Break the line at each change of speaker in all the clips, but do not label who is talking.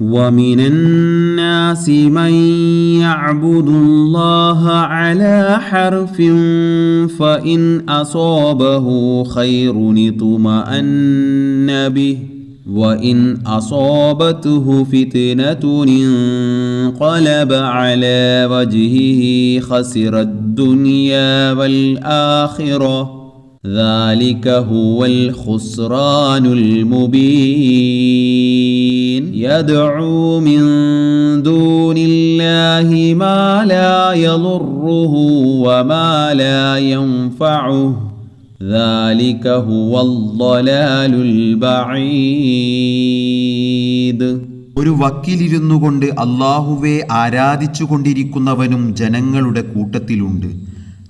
ومن الناس من يعبد الله على حرف فإن أصابه خير اطمأن به وإن أصابته فتنة انقلب على وجهه خسر الدنيا والآخرة. ذلك هو الخسران المبين يدعو من دون الله ما لا يضره وما لا ينفعه ذلك هو الضلال البعيد
ഒരു വക്കീലിരുന്നു കൊണ്ട് അള്ളാഹുവെ ആരാധിച്ചു കൊണ്ടിരിക്കുന്നവനും ജനങ്ങളുടെ കൂട്ടത്തിലുണ്ട്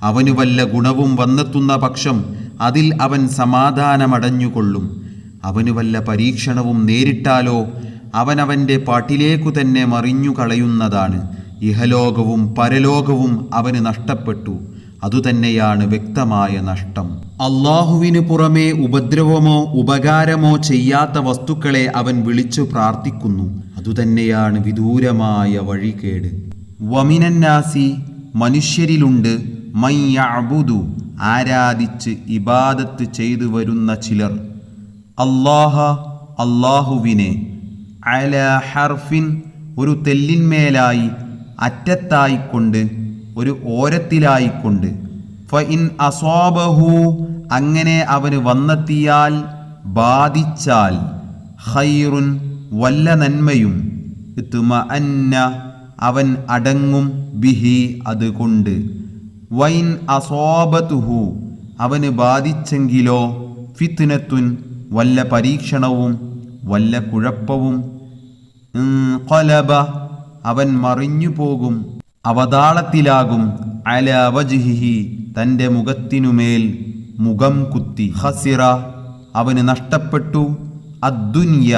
അവന് വല്ല ഗുണവും വന്നെത്തുന്ന പക്ഷം അതിൽ അവൻ സമാധാനമടഞ്ഞുകൊള്ളും. അവന് വല്ല പരീക്ഷണവും നേരിട്ടാലോ? അവനവന്റെ പാട്ടിലേക്കു തന്നെ മറിഞ്ഞു കളയുന്നതാണ് ഇഹലോകവും പരലോകവും അവന് നഷ്ടപ്പെട്ടു. അതുതന്നെയാണ് വ്യക്തമായ നഷ്ടം. അള്ളാഹുവിന് പുറമേ ഉപദ്രവമോ ഉപകാരമോ ചെയ്യാത്ത വസ്തുക്കളെ അവൻ വിളിച്ചു പ്രാർത്ഥിക്കുന്നു. അതുതന്നെയാണ് വിദൂരമായ വഴികേട്. വമിനന്നാസി മനുഷ്യരിലുണ്ട് മയ്യബുദു ആരാധിച്ച് ഇബാദത്ത് ചെയ്തു വരുന്ന ചിലർ. അള്ളാഹ അള്ളാഹുവിനെ അല ഹർഫിൻ ഒരു തെല്ലിന്മേലായി അറ്റത്തായിക്കൊണ്ട് ഒരു ഓരത്തിലായിക്കൊണ്ട്. ഫ ഇൻ അസ്വാബഹു അങ്ങനെ അവന് വന്നെത്തിയാൽ ബാധിച്ചാൽ ഹൈറുൻ വല്ല നന്മയും. ഇത്തുമ അന്ന അവൻ അടങ്ങും ബിഹി അതുകൊണ്ട്. വൈൻ അസോബത്തുഹു അവന് ബാധിച്ചെങ്കിലോ ഫിത്തിനത്തുൻ വല്ല പരീക്ഷണവും വല്ല കുഴപ്പവും. കൊലബ അവൻ മറിഞ്ഞു പോകും അവതാളത്തിലാകും അല വജ്ഹിഹി തന്റെ മുഖത്തിനുമേൽ മുഖം കുത്തി. ഹസിറ അവന് നഷ്ടപ്പെട്ടു. അദ്ദുന്യ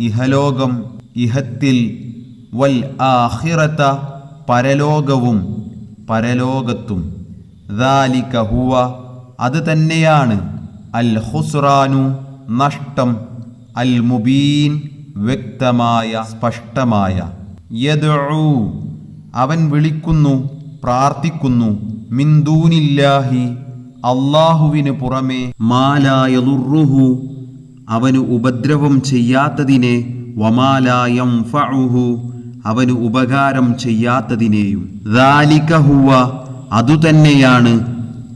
ഇഹലോകം ഇഹത്തിൽ വൽ ആഹിറത്ത പരലോകവും പരലോകത്തും. ഹുവ അത് തന്നെയാണ്. അൽ ഹുസ്റാനു നഷ്ടം. അൽ മുബീൻ വ്യക്തമായ സ്പഷ്ടമായ. യദ്ഉ അവൻ വിളിക്കുന്നു പ്രാർത്ഥിക്കുന്നു. മിന്ദൂനില്ലാഹി അള്ളാഹുവിന് പുറമെ. മാലായലുറുഹു അവന് ഉപദ്രവം ചെയ്യാത്തതിനെ. വമാലായം ഫഉഹു അവന് ഉപകാരം ചെയ്യാത്തതിനെയും. ഹുവ അതുതന്നെയാണ്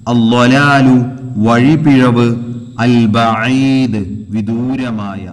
അല്ലൊലാലു വഴിപിഴവ് അൽ വിദൂരമായ